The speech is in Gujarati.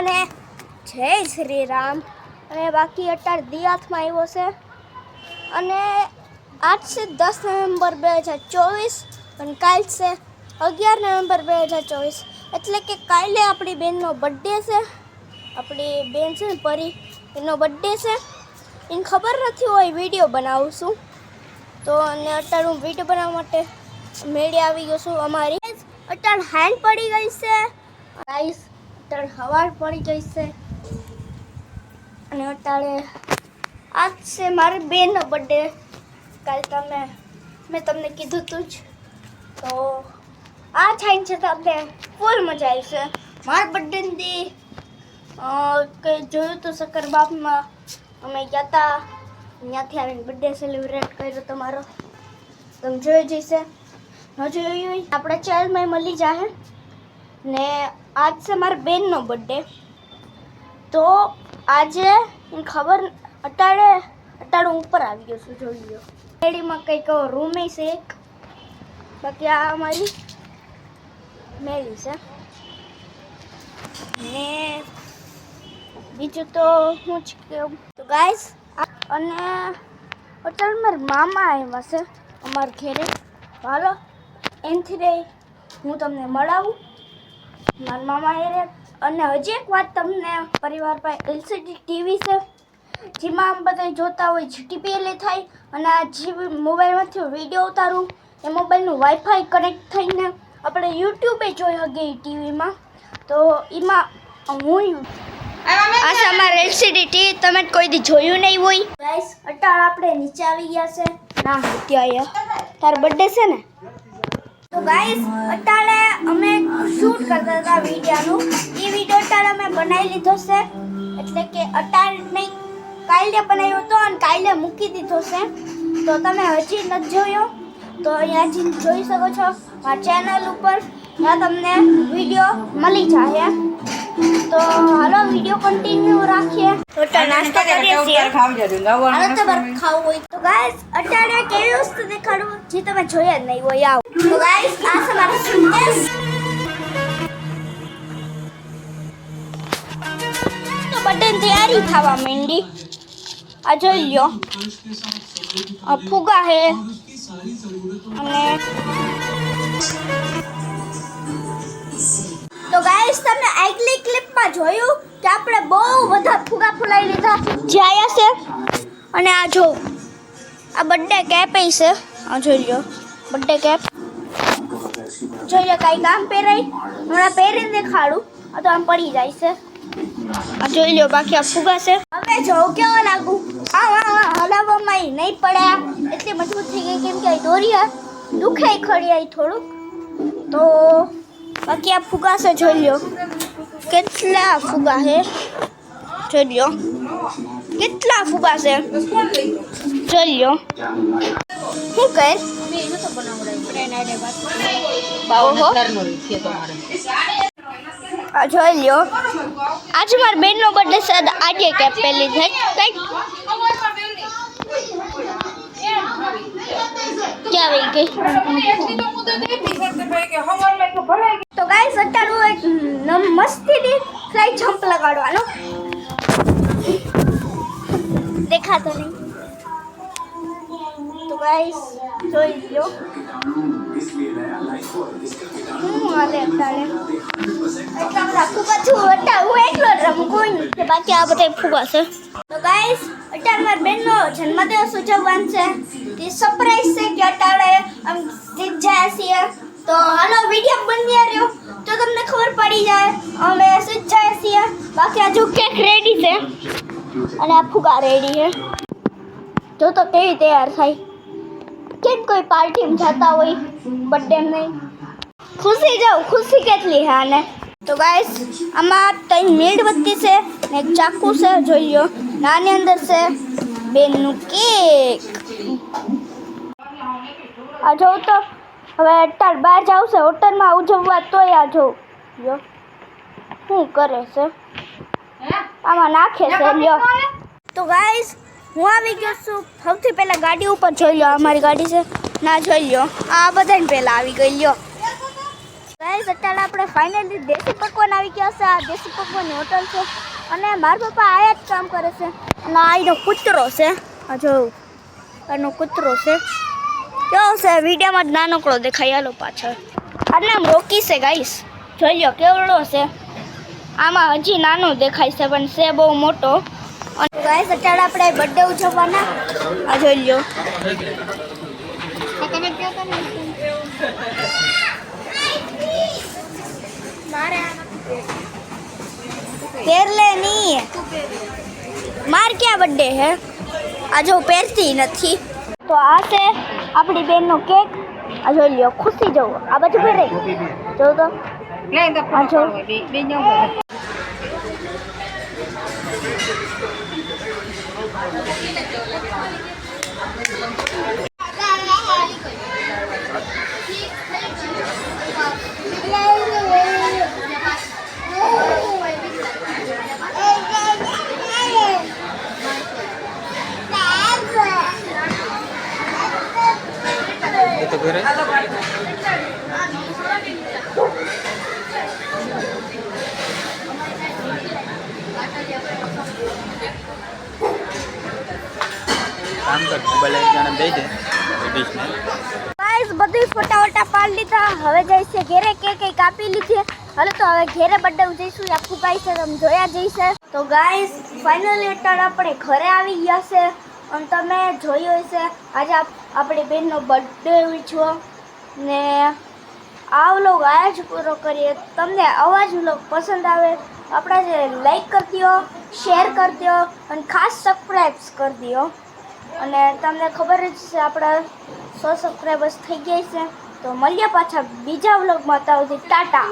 બધાને જય શ્રી રામ. અને બાકી અત્યારે હાથમાં આવ્યો છે. અને આજ છે દસ નવેમ્બર બે હજાર ચોવીસ અને કાલ છે અગિયાર નવેમ્બર બે હજાર ચોવીસ. એટલે કે કાલે આપણી બેનનો બર્થડે છે. આપણી બેન છે ને પરી, એનો બર્થડે છે. એને ખબર નથી હોય વીડિયો બનાવું છું. તો અને અત્યારે હું વીડિયો બનાવવા માટે મેળે આવી ગયો છું અમારી. અત્યારે હેન્ડ પડી ગઈ છે. ગાઈસ અત્યારે હવાર પડી ગઈ છે. અને અત્યારે આજ છે મારી બેનનો બર્થડે કાલે તમે, મેં તમને કીધું તું જ. તો આ થાય છે તમને ફૂલ મજા આવી છે મારા દી કંઈ જોયું હતું સક્કરબાગમાં અમે ગયા હતા ત્યાંથી આવીને બર્થડે સેલિબ્રેટ કર્યો તમારો. તમે જોઈ જઈશે ન જોયું આપણા ચેનલમાં મળી જાય ને આજ છે મારા બેનનો બર્થડે તો આજે ખબર અટાડે અટાડું ઉપર આવી ગયો છું, જોઈ લો મેળીમાં કંઈક રૂમે છે એક. બાકી આ અમારી મેળી છે. ને બીજું તો હું જ કહું તો ગાઈસ અને અત્યારે મારા મામા આવ્યા છે અમારા ઘેરે. હાલો, એનથી હું તમને મળાવું. મારા મામા એ અને હજી એક વાત તમને પરિવાર પાસે એલસીડી ટીવી છે. જેમાં બધા જોતા હોય જીટીપીએલ થાય અને આ જે મોબાઈલમાંથી વીડિયો ઉતારું એ મોબાઈલનું વાઈફાઈ કનેક્ટ થઈને આપણે યુટ્યુબે જોઈ શકીએ ટીવીમાં તો એમાં હું આશા છે એલસીડી ટીવી તમે કોઈ દી જોયું નહીં હોય. ગાઈસ અટાળ આપણે નીચે આવી ગયા છે. ના ત્યાં તાર તારો બર્થડે છે ને? તો ગાઈસ અત્યારે અમે શૂટ કરતા હતા વિડીયોનું. એ વીડિયો અત્યારે અમે બનાવી લીધો છે. એટલે કે અત્યારે નહીં, કાલે બનાવ્યો હતો અને કાલે મૂકી દીધો છે. તો તમે હજી નથી જોયો, તો અહીંયા જઈને જોઈ શકો છો. આ ચેનલ ઉપર ત્યાં તમને વીડિયો મળી હાલો વિડીયો કન્ટિન્યુ રાખીએ તો અત્યારે નાસ્તો કરીએ છીએ હાલો તમારે ખાવું હોય તો ગાઈસ અત્યારે કેવી વસ્તુ દેખાડું જે તમે જોયા જ નહીં હોય આવો તો ગાઈસ આ છે મારો સુટકેસ તો બર્થડે તૈયારી થવા માંડી આ જોઈ લ્યો આ ફુગા હે અને તો ગાઈસ, તમે આગલી ક્લિપમાં જોયું કે આપણે બહુ બધા ફુગા ફુલાઈ લીધા. જે છે અને આ જો, આ બર્થડે કેપ છે. આ જોઈ લો બર્થડે કેપ જોઈ લો કાંઈ કામ પહેરાય, હમણાં પહેરીને દેખાડું. આ તો આમ પડી જાય છે. આ જોઈ લો બાકી આ ફુગા છે. હવે જોઉં કેવો લાગુ? આ આ હલાવવામાં નહીં પડ્યા એટલી મજબૂત થઈ ગઈ કેમ કે દોરી દુખાઈ ખડી આઈ થોડુંક. તો બાકી આ ફુગા છે જોઈ લો કેટલા ફુગા છે જોઈ લો કેટલા ફુગા છે જોઈ લો શું કહે ઓહો. આ જોઈ લ્યો આજે મારા બેનનો બર્થડે છે અને આજે કેપ પહેલી છે કંઈક ક્યાં વહી ગઈ તો ગાઈસ અત્યારે હું એક નમ- મસ્તીની ફ્લાઇટ જમ્પ લગાડવાનો દેખાતો નહીં તો ગાઈસ જોઈ લો હું હાલે અત્યારે એટલા બધા ફુગા છું અત્યારે હું એકલો જ રમું કોઈ નથી બાકી આ બધા ફુગા છે તો ગાઈસ અત્યારે મારા બેનનો જન્મદિવસ ઉજવવાનો છે તે સરપ્રાઈઝ છે કે અત્યારે આમ જીત જાય છીએ તો હાલો વિડીયો બની રહ્યો તો તમને ખબર પડી જાય અમે જીત જાય છીએ બાકી હજુ કેક રેડી છે અને આ ફુગા રેડી છે જો તો કેવી તૈયાર થાય કેમ કોઈ પાર્ટીમાં જતા હોય બર્થડે નહીં ખુશી જાઉં ખુશી કેટલી છે આને તો ગાઈસ આમાં ત્રણ મીણબત્તી છે ને એક ચાકુ છે જોઈ લો નાની અંદર છે બેનનું કેક આ જોઉં તો હવે અત્યાર બહાર જાવ છે હોટલમાં ઉજવવા તોય આ જોઉં લ્યો. શું કરે છે? આમાં નાખે છે લ્યો. તો ગાઈસ હું આવી ગયો છું. સૌથી પહેલાં ગાડી ઉપર જોઈ લો અમારી ગાડી છે. ના જોઈ લો આ બધાને પહેલાં આવી ગઈ લ્યો. ગાઈસ અત્યારે આપણે ફાઇનલી દેશી પકવાન આવી ગયા છે. આ દેશી પકવાનની હોટલ છે. અને મારા પપ્પા આયા જ કામ કરે છે. અને આ એનો કૂતરો છે. આ જો આનો કૂતરો છે. કેવો છે વિડીયોમાં જ નાનકડો દેખાય હાલો પાછળ આનું નામ રોકી છે ગાઈસ જોઈ લો કેવડો છે આમાં હજી નાનો દેખાય છે પણ છે બહુ મોટો અને ગાઈસ અત્યારે આપણે બર્થડે ઉજવવાના આ જોઈ લો પહેર લે નહીં માર ક્યાં બર્થડે હે આ જો પહેરતી નથી તો આ છે આપણી બેનનો કેક. આ જોઈ લ્યો ખુશી જવું. આ બધું પહેરે જો. તો આ જો એ તો ઘરે કામ કર મોબાઈલ એક જણા દઈ દે લેડીઝને ગાઈસ બધું ફટાફટા પાડી લીધા હવે જાય છે ઘેરે કે કઈ કાપી લીધી હાલો તો હવે ઘેરે બર્થડે ઉજવીશું આખું ગાય છે તમે જોયા જઈશે તો ગાઈસ ફાઇનલી અત્યારે આપણે ઘરે આવી ગયા છે અને તમે જોયું હશે, આજે આપણી બેનનો બર્થડે છો. ને આ વ્લોગ આયા જ પૂરો કરીએ. તમને આવા જ વ્લોગ પસંદ આવે, આપણા જે લાઈક કરી દો શેર કરી દો, અને ખાસ સબસ્ક્રાઈબ કરી દો. અને તમને ખબર જ છે, આપણા સો સબસ્ક્રાઈબર્સ થઈ ગયા છે. તો મળીએ પાછા બીજા વ્લોગમાં ત્યાં સુધી, ટાટા.